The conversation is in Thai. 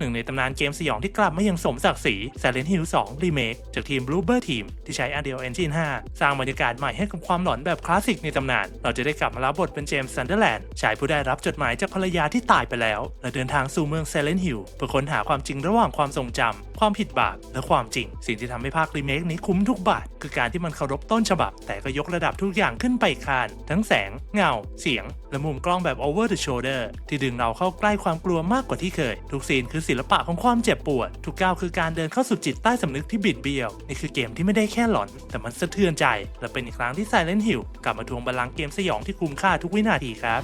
หนึ่งในตำนานเกมสยองที่กลับมาอย่างสมศักดิ์ศรี Silent Hill 2 Remake จากทีม Bloober Team ที่ใช้ Unreal Engine 5 สร้างบรรยากาศใหม่ให้กับความหลอนแบบคลาสสิกในตำนาน เราจะได้กลับมารับบทเป็นเจมส์ซันเดอร์แลนด์ชายผู้ได้รับจดหมายจากภรรยาที่ตายไปแล้ว และเดินทางสู่เมือง Silent Hill เพื่อค้นหาความจริงระหว่างความทรงจำความผิดบาปและความจริง สิ่งที่ทำให้ภาครีเมคนี้คุ้มทุกบาท คือการที่มันเคารพต้นฉบับ แต่ก็ยกระดับทุกอย่างขึ้นไปคาน ทั้งแสง เงา เสียง และมุมกล้องแบบ over the shoulder ที่ดึงเราเข้าใกล้ความกลัวมากกว่าที่เคย ทุกซีนคือศิลปะของความเจ็บปวด ทุกก้าวคือการเดินเข้าสู่จิตใต้สำนึกที่บิดเบี้ยว นี่คือเกมที่ไม่ได้แค่หลอน แต่มันสะเทือนใจ และเป็นอีกครั้งที่ Silent Hill กลับมาทวงบัลลังก์เกมสยองที่คุ้มค่าทุกวินาทีครับ